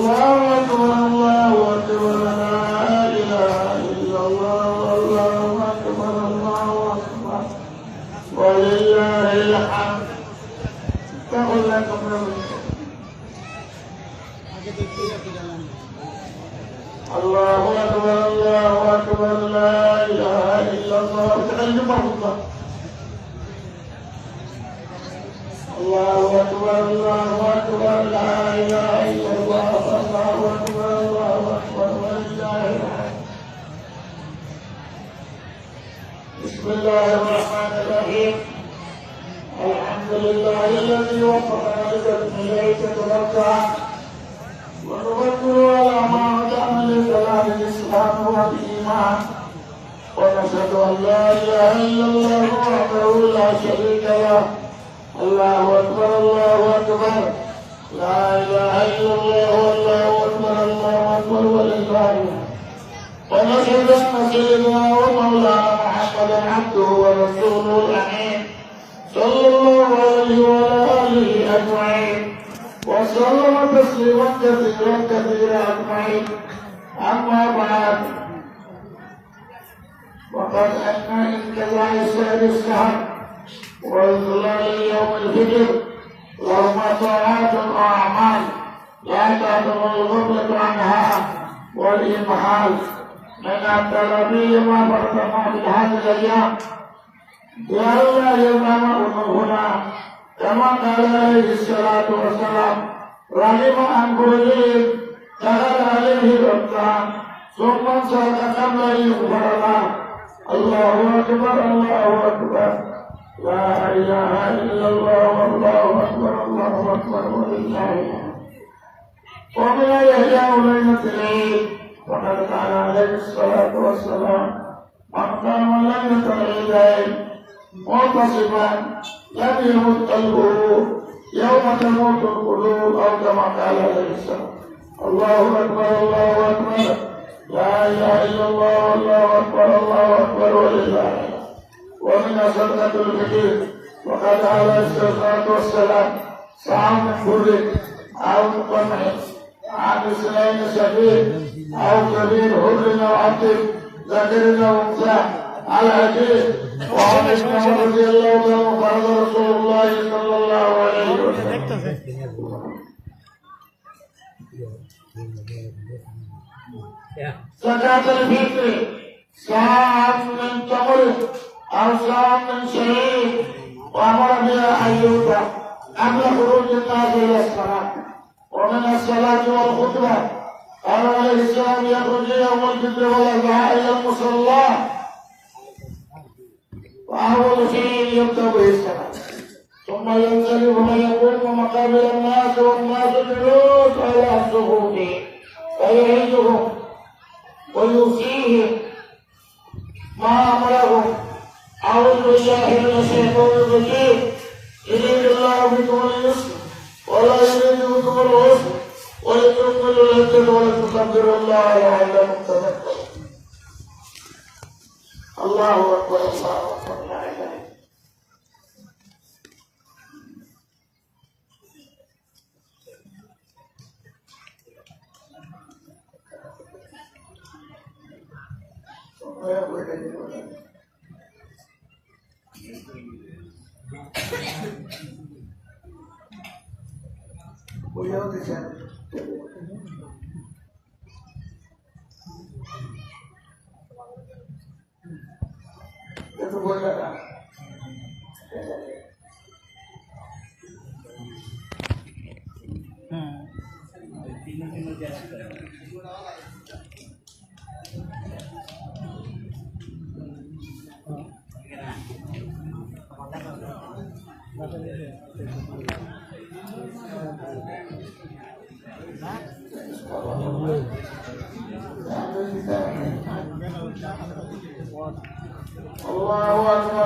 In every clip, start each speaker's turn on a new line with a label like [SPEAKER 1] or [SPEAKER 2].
[SPEAKER 1] الله أكبر الله أكبر لا إله إلا الله الله أكبر. الله أكبر ولله الحمد تقول لكم الله أكبر الله أكبر لا إله إلا الله تقلب الله الله أكبر الله أكبر لا إله إلا الله الله أكبر الله أكبر ولله الحمد بسم الله الرحمن الرحيم. الحمد لله الذي وفقنا لكلمة ليلة ترجع ونذكر على ما هدانا لكلام الإسلام والإيمان. ونشهد أن لا إله إلا الله وحده لا شريك له. الله أكبر الله أكبر. لا إله إلا الله والله أكبر الله أكبر ولله ونصرنا سيدنا ومولانا محمدا عبده ورسوله الامين صلى الله عليه وعلى اله اجمعين وسلم تسليما كثيرا كثيرا اجمعين اما بعد وقد اتنا انتزاع السادس نهر واظلال يوم الفجر وهما طاعات الاعمال لا تعتبر الغفله عنها والامحال من التلبي ما فرطنا في هذه الأيام يا الله يرحم أمورنا كما قال عليه الصلاة والسلام رحم عن كل دخل عليه رمضان ثم انصرف قبل أن يغفر له الله أكبر الله أكبر لا إله إلا الله والله أكبر الله أكبر ولله الحمد ومن يحيى ليلة العيد وقد قال عليه الصلاة والسلام من قام ليلة العيدين معتصما لم يمت قلبه يوم تموت القلوب أو كما قال عليه السلام الله أكبر الله أكبر لا إله إلا الله والله أكبر الله أكبر ولله ومن صدقة الفقير وقد على الصلاة والسلام ساعة من بر أو قمح عن اثنين سبيل أو كبير حر أو عبد ذكر أو أنثى على أبيه وعن ابن عمر رضي الله عنه قال رسول الله صلى الله عليه وسلم زكاة الفطر ساعة من تمر أو ساعة من شعير وأمر بها أن يؤتى قبل خروج الناس إلى الصلاة ومن الصلاة والخطبة قال عليه السلام يخرج يوم الفطر والأضحى إلى المصلى وأول شيء يبدأ به الصلاة ثم ينزل فيقوم مقابل الناس والناس جلوس على الصفوف فيعيدهم ويوصيهم ما أمرهم. أعوذ بالله من الشيطان الرجيم. يريد الله بكم اليسر ولا لكم ولن تقدروا الله لعلكم تذكرون الله اكبر الله اكبر لا اله Voy a dejar. juega الله أكبر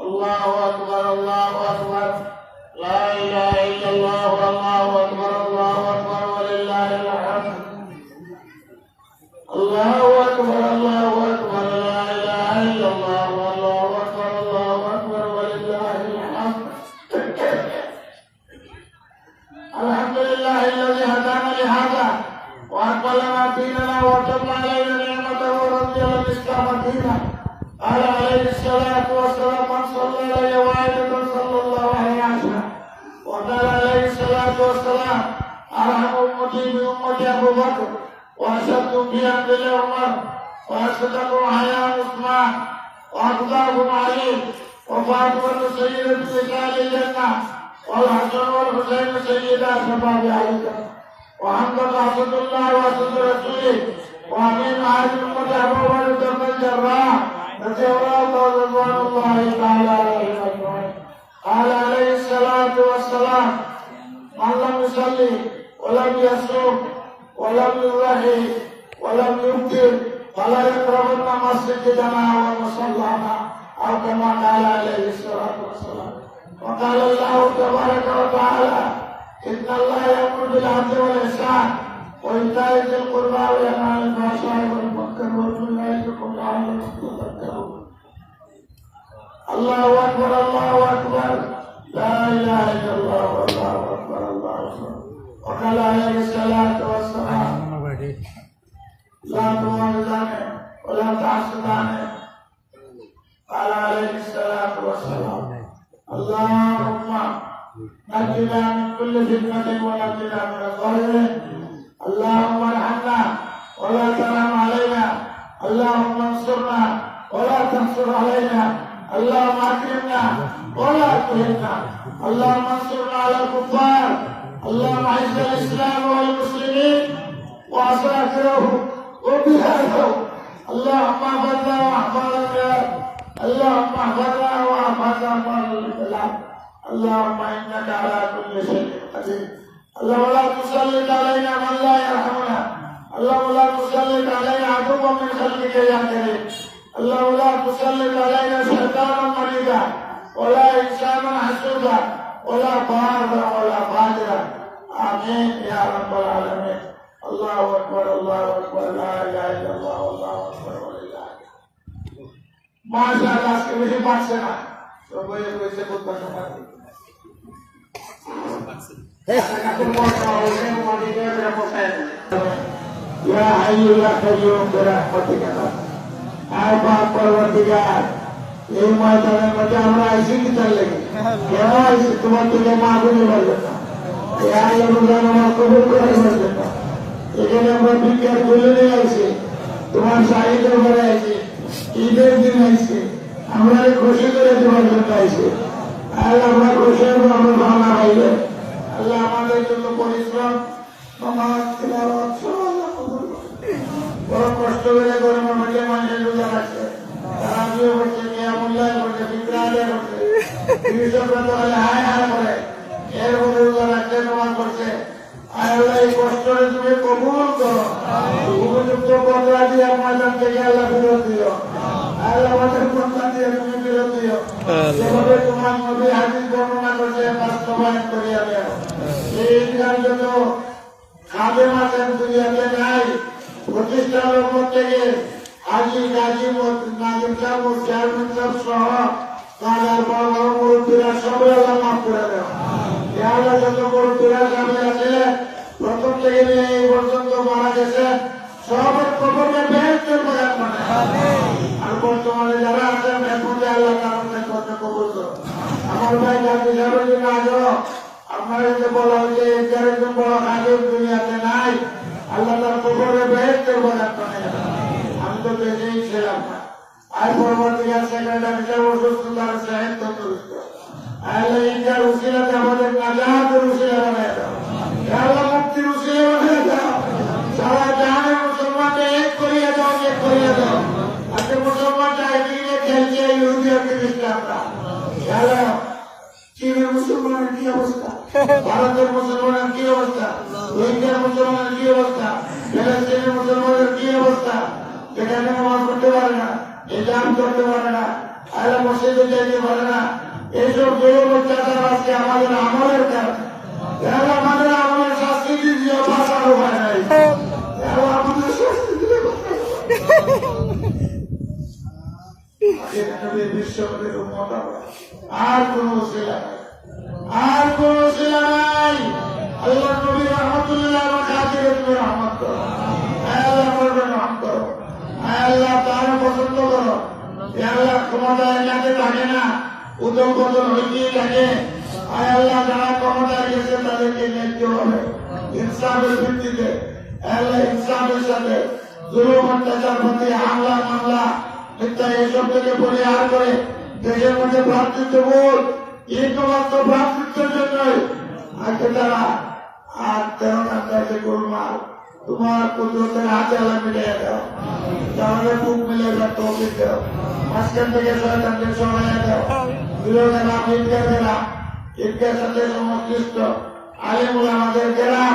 [SPEAKER 1] الله أكبر الله أكبر. لا إله إلا الله الله أكبر الله أكبر ولله الحمد. الله أكبر الله أكبر لا إله إلا الله الله أكبر الله أكبر ولله الحمد. الحمد لله الذي هدانا لهذا وأقبلنا ديننا وتم علينا نعمته ورضي الإسلام دينا. قال عليه الصلاة والسلام من صلى عليه واحدة صلى الله عليه وسلم وقال عليه الصلاة والسلام أرحم أمتي بأمتي أبو بكر وأشد في عبد الله عمر وأصدقهم حياة عثمان وأقدارهم علي وفاطمة سيدة نساء الجنة والحسن والحسين سيدا شباب عليك وحمد أسد الله وأسد رسوله وأمين هذه الأمة أبو بكر بن الجراح رضي الله تعالى عليه أجمعين. قال عليه الصلاة والسلام من لم يصلي ولم يصوم ولم يضحي ولم يفطر فلا يقربن مسجدنا ومصلانا أو كما قال عليه الصلاة والسلام. وقال الله تبارك وتعالى إن الله يأمر بالعدل والإحسان وإيتاء ذي القربى وينهى عن الفحشاء والمنكر والبغي يعظكم لعلكم تذكرون. الله أكبر الله أكبر. لا إله إلا الله والله أكبر الله أكبر. وقال عليه ولا تهنا اللهم انصرنا على الكفار اللهم اعز الاسلام والمسلمين وعساكره وبهاته اللهم احفظنا واحفظ الناس اللهم احفظنا واحفظ امر البلاد اللهم انك على كل شيء قدير اللهم لا تسلط علينا من لا يرحمنا اللهم لا تسلط علينا عدوا من خلقك يا كريم اللهم لا تسلط علينا شيطانا مريضا ولا انسانا حسودا ولا ضارا ولا قادرا امين يا رب العالمين الله اكبر الله اكبر لا اله الا الله والله اكبر ولله ما شاء الله আজকে বেশি পারছে না সবাই কইছে খুব ধন্যবাদ يا حي يا قيوم برحمتك আর পাক পরবর্তীকার এই ময়দানের মধ্যে আমরা আইসি কি তার লেগে? কেন আইসি? তোমার থেকে মা গুলি বলবে না। এই আল্লাহ রমজান আমার কবুল করে বলবে না। এখানে আমরা বিজ্ঞান তুলে নিয়ে আইসি। তোমার শাহিদের ঘরে আইসি। ঈদের দিন আইসি। আমরা খুশি করে তোমার জন্য আইসি। আল্লাহ, আমরা খুশি হব, আমরা ভাবনা পাইবে আল্লাহ আমাদের জন্য পরিশ্রম করে। কষ্ট করে গরমের মধ্যে মানুষের রোজা রাখছে তারা বিয়ে করছে মেয়া মূল্যায়ন করছে বিক্রায় করছে কৃষকরা তো হায় হায় করে এর রাখছে নামাজ করছে আল্লাহ এই কষ্টরে তুমি কবুল করো উপযুক্ত বদলা দিয়ে ময়দান থেকে আল্লাহ ফেরত দিও আল্লাহ আমাদের বদলা দিয়ে তুমি ফেরত দিও যেভাবে তোমার নবী হাদিস বর্ণনা করছে বাস্তবায়ন করিয়া দেও এই হাজি গাজী নাজিম সাহেব চেয়ারম্যান সাহেব সহ কাজার বড় বড় মুরব্বীরা সবাই আল্লাহ মাফ করে দেও এ আল্লাহ যত মুরব্বীরা সামনে আছে প্রথম থেকে নিয়ে এই পর্যন্ত মারা গেছে। সবের কবরকে বেহেস্তের প্রদান করে। আর বর্তমানে যারা আছেন যে আল্লাহ তার কথা কবর। আমার ভাই গান্ধী সাহেবের জন্য আগ্রহ আপনার যে বলা হয়েছে এর একজন বড় কাজের দুনিয়াতে নাই। আল্লাহ তার কবরে বেহেস্তের প্রদান করে। আমি তো বেঁচেই ছিলাম আর পরবর্তীকাল সেক্রেটারি সাহেব অসুস্থতার ইন্ডিয়ার উসিলাতে আমাদের নাজাহাতের মুক্তির মুসলমানের কি অবস্থা? ভারতের মুসলমানের কি অবস্থা? ইন্ডিয়ার মুসলমানের কি অবস্থা? মুসলমানের কি অবস্থা নামাজ পড়তে পারে না নিজাম করতে পারে না, আল্লাহ মসজিদে যেতে পারে না। এইসব জুলুম অত্যাচার আজকে আমাদের আমলের আমাদের আমলের শাস্তি দিয়ে উপায় নাই। আর কোন আর কোন ওসিলা নাই। আল্লাহ রহমত করো। করো। আল্লাহ তার পছন্দ করো। আল্লাহ ক্ষমতায় যাতে থাকে না বদল হইতেই থাকে। আয় যারা ক্ষমতায় গেছে তাদেরকে ন্যায্য হবে ইনসাফের ভিত্তিতে, আল্লাহ ইনসাফের সাথে জুলুম, অত্যাচার প্রতি হামলা, মামলা মিথ্যা এসব থেকে পরিহার করে দেশের মধ্যে ভ্রাতৃত্ববোধ একমাত্র ভ্রাতৃত্বের জন্যই। আজকে তারা আর তেরো কাছে গোলমাল তোমার কুদরতের হাতে আলা মিলিয়ে দাও। তাহলে বুক মিলে তৌফিক দাও। মাঝখান থেকে শয়তানকে সরাইয়া দাও। বিরোধে নাম ঈদগাহ গেলাম ঈদগাহ সাথে সংশ্লিষ্ট আলিমুল আমাদের গেলাম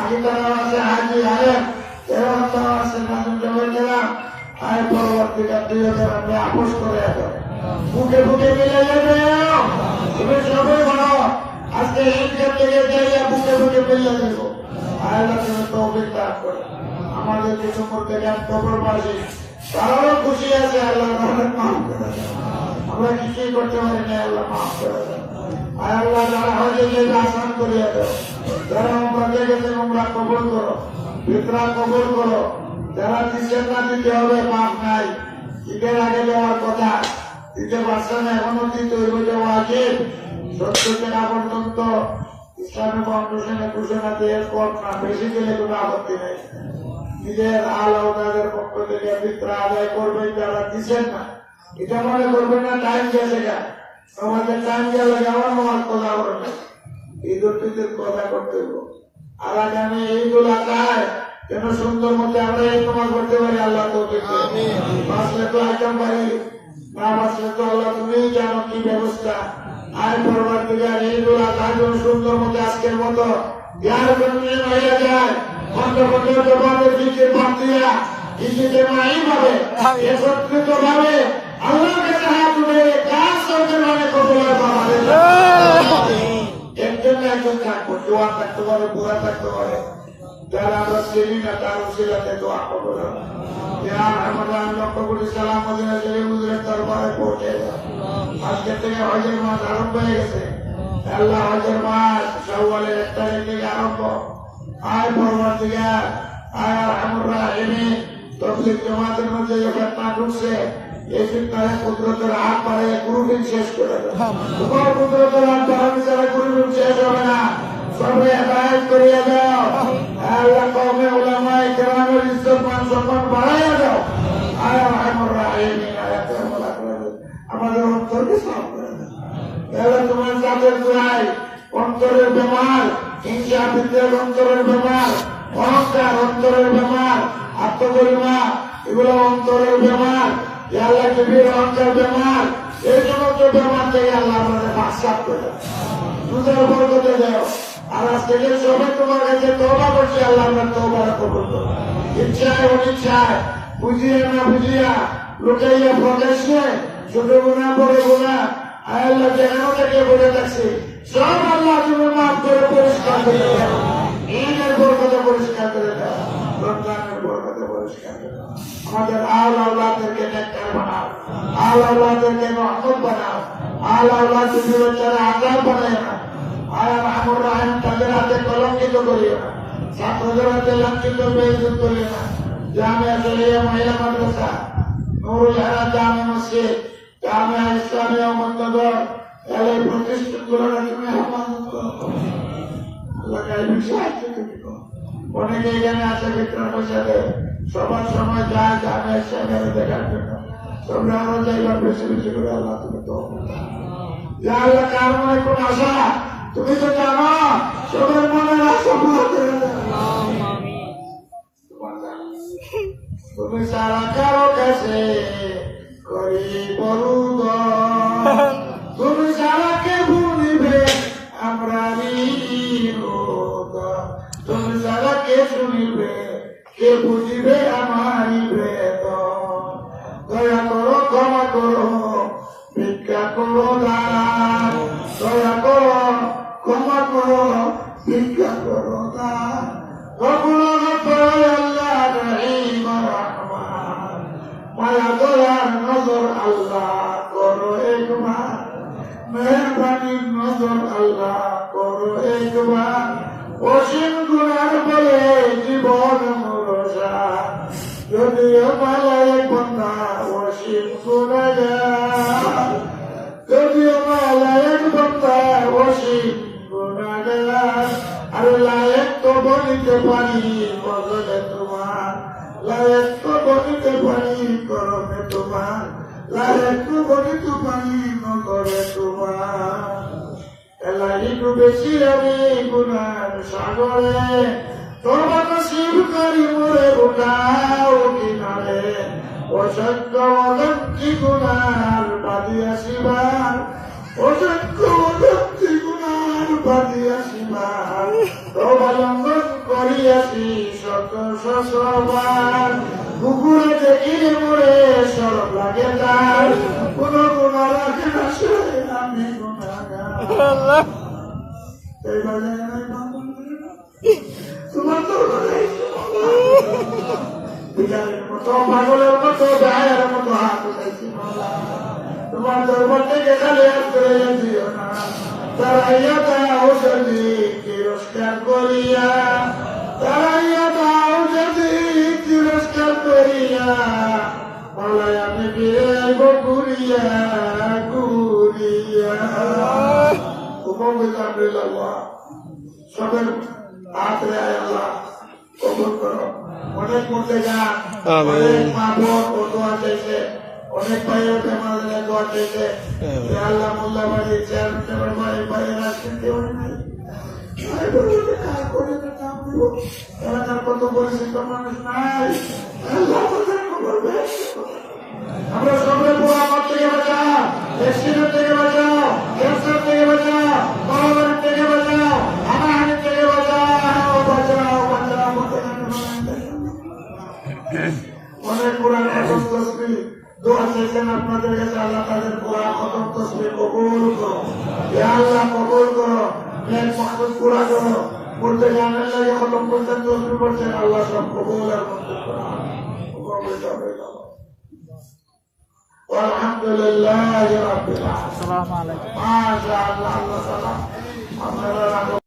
[SPEAKER 1] আগে তারা আছে, হাজি আলেম। তেরো তারা আছে নাজুম জমের গেলাম আর পরবর্তীকার দুই হাজার আপোষ করে দাও বুকে বুকে মিলে যাবে তুমি সবাই বলো, আজকে ঈদগাহ থেকে যাইয়া বুকে বুকে মিলে দেবো আল্লাহ তুমি তৌফিক দান করো। আমাদের যে সম্পর্কে জ্ঞান কবরবাসী তারাও খুশি আছে, আল্লাহ তাহলে মাফ করে আমরা কিছুই করতে পারি না আল্লাহ মাফ করে আর আল্লাহ যারা হজে গিয়ে আসান করিয়া দাও। যারা উমরাতে গেছে উমরা কবর করো। ফিতরা কবর করো। যারা দিচ্ছেন না দিতে হবে, মাফ নাই। ঈদের আগে দেওয়ার কথা দিতে পারছে না, এখনও দিতে হইব যে ওয়াজিব। সত্তর পর্যন্ত ইসলামী ফাউন্ডেশনে ঘোষণা দিয়ে কর না বেশি দিলে কোনো আপত্তি নেই। নিজের আলো তাদের পক্ষ থেকে বিত্রা আদায় করবেন যারা দিচ্ছেন না। এটা মনে করবেন না টাইম গেছে গা। আমাদের টাইম গেলে যাওয়ার আমার কথা করতে আর আগামী ঈদুল আজহায় যেন সুন্দর মতো আমরা এই তোমার করতে পারি আল্লাহ তো বাঁচলে তো আইতাম পারি। না বাঁচলে তো আল্লাহ তুমি জানো কি ব্যবস্থা। আয় পরবার থেকে ঈদুল আজহা সুন্দর মতো আজকের মতো ইয়ার জন্য হয়ে যায়। অন্য কোনো জবাবের দিকে বাদ দিয়া ইসিতে নাই ভাবে একত্রিত ভাবে আল্লাহর হাত উঠে কাজ করতে মানে কবুল বাবা একজন একজন থাকব জোয়ান থাকতে পারে বুড়া থাকতে পারে। যারা আমরা চিনি না তার উচিলাতে দোয়া করব লক্ষ্য করি সালাম মদিনা দরবারে পৌঁছে আজকে থেকে হজের মাস আরম্ভ হয়ে গেছে। আল্লাহ হজের মাস সওয়ালের এক তারিখ থেকে আরম্ভ। আয় পরবার থেকে আয় আমরা এনে তবলিক জমাতের মধ্যে যে ফেতনা ঢুকছে এই ফিতনায় কুদরতের হাত পাড়ে গ্রুপিং শেষ করে দেয়। কুদরতের হাত বাড়ানো ছাড়া গ্রুপিং শেষ হবে না। সবে হেদায়ত করিয়া দাও আল্লাহ কমে ওলামায় কেরামের ইজ্জত, মান সম্মান বাড়াইয়া দাও আয় আমরা আইনি আয়াতের বলা করে। আমাদের অন্তরকে সাফ করে দাও তাহলে তোমার জাতের দোয়াই অন্তরের বেমার হিংসা বিদ্বেষ অন্তরের বেমার অহংকার অন্তরের বেমার আত্মগরিমা, এগুলো অন্তরের বেমার আল্লাহ কবির অহংকার বেমার এই সমস্ত বেমার থেকে আল্লাহ আমাদের মাসাব করে দাও। দুধের বরকতে দাও আজ থেকে সবাই তোমার কাছে তবা করছে, আল্লাহ আমরা তবার কবর করো ইচ্ছায় অনিচ্ছায়, বুঝিয়া না বুঝিয়া, লুকাইয়া প্রকাশ্যে ছোট গুণা, বড় গুণা আল্লাহ যেখানে থেকে বলে থাকছে, সব আল্লাহ তুমি মাফ করে পরিষ্কার করে দাও। ঈদের বরকতে পরিষ্কার করে দাও। রমজানের বরকতে পরিষ্কার করে দাও। আমাদের আল আল্লাহদেরকে নেককার বানাও। আল আল্লাহদেরকে রহমত বানাও। আল আল্লাহ তুমি বাচ্চারা আজাদ বানায় না আয়া মাহমুদ রাহেম তাদের হাতে কলঙ্কিত করিও। না ছাত্রদের হাতে লাঞ্ছিত বেইজ্জত করিও না। জামে আসলিয়া মহিলা মাদ্রাসা নুরুল হারা জামে মসজিদ জামে ইসলামিয়া মন্তদর এই প্রতিষ্ঠানগুলো তুমি হেফাজত করো সাহায্য তুমি করো অনেকে এখানে আছে বিক্রমের সাথে সবার সময় যায় জামে ইসলামিয়া দেখার জন্য। তোমরা আমরা যাইবার বেশি বেশি করে কার কোন আশা? তুমি তো জানো সবার মনের আশা। তুমি সারা কারও কাছে করি বলুদ তুমি সারা কে ভুলিবে আমরা তুমি সারা কে শুনিবে কে বুঝিবে আমারি। আর লায়ক তো বলিতে পারি বদলে তোমার। লায়ক তো বলিতে পারি, করবে তোমার। লায়ক তো বলিতে পারি নগরে তোমার। এলাই ডুবেছি আমি গুনার সাগরে। তোমার নসিব করি মোরে উঠাও কিনারে। অসংখ্য অদন্তি গুনার বাদিয়াছিবার অসংখ্য অদন্তি গুনার বাদিয়াছিবার অবলম্বন করিয়াছি শত শতবার কুকুরে দেখিলে মোরে সরব লাগে তার। কোন গুণা রাখে না সে আমি গুণাগার এইবার। তোমার তো বিচারের মতো পাগলের মতো গায়ের মতো হাত উঠেছি তোমার দরবার থেকে খালি হাত করে দিও না। তারাইয়া দাও যদি তিরস্কার করিয়া। তারাইয়া দাও যদি তিরস্কার করিয়া। মালায় আমি ফিরে আইব ঘুরিয়া ঘুরিয়া। উপমিত আল্লাহ সবের আয় আল্লাহ কবুল করো। অনেক মধ্যে
[SPEAKER 2] আমিন।
[SPEAKER 1] অনেক মা বোন দোয়া অনেক ভাইয়ের আমাদের। যে আল্লাহ মোল্লা বাড়ি চেয়ারম্যান বাড়ি নাই। না নাম এলাকার কত পরিচিত মানুষ নাই। আল্লাহ বেশ আমরা সবাই পুরো আমার থেকে বাঁচাও অ্যাক্সিডেন্ট থেকে বাঁচাও আল্লাহ সব কবুল আর মঞ্জুর করো কবুল করো والحمد لله رب العالمين
[SPEAKER 3] السلام عليكم
[SPEAKER 1] ما شاء الله الله سلام